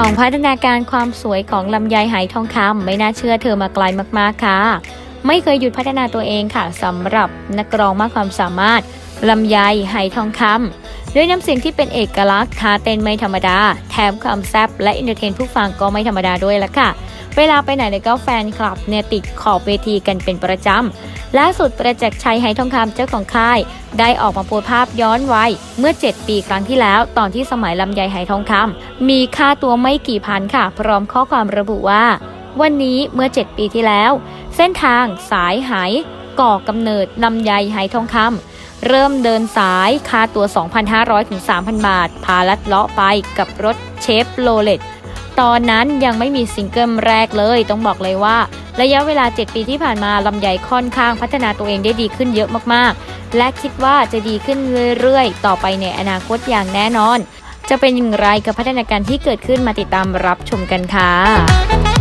สองพัฒนาการความสวยของลำไยไหทองคำไม่น่าเชื่อเธอมาไกลมาก ๆ ค่ะ ไม่เคยหยุดพัฒนาตัวเองค่ะสำหรับนักร้องมากความสามารถลำไยไหทองคำด้วยน้ำเสียงที่เป็นเอกลักษณ์ท่าเต้นไม่ธรรมดา แถมความแซ่บและอินเตอร์เทนผู้ฟังก็ไม่ธรรมดาด้วยละค่ะ เวลาไปไหนเนี่ยก็แฟนคลับเนี่ยติดขอบเวทีกันเป็นประจำ ล่าสุดประจักษ์ชัยไหทองคำเจ้าของค่าย ได้ออกมาโพสภาพย้อนวัยเมื่อ 7 ปีครั้งที่แล้ว ตอนที่สมัยลำไยไหทองคำมีค่าตัวไม่กี่พันค่ะ พร้อมข้อความระบุว่า วันนี้เมื่อ 7 ปีที่แล้ว เส้นทางสายไหก่อกำเนิดลำไยไหทองคำเริ่มเดินสายค่าตัว 2,500ถึง3,000 บาท พาลัดเลาะไปกับรถเชฟโรเลต ตอนนั้นยังไม่มีซิงเกิลแรกเลย ต้องบอกเลยว่า ระยะเวลา 7 ปีที่ผ่านมาลำใหญ่ค่อนข้างพัฒนาตัวเองได้ดีขึ้นเยอะมากๆ และคิดว่าจะดีขึ้นเรื่อยๆ ต่อไปในอนาคตอย่างแน่นอน จะเป็นอย่างไรกับพัฒนาการที่เกิดขึ้นมาติดตามรับชมกันค่ะ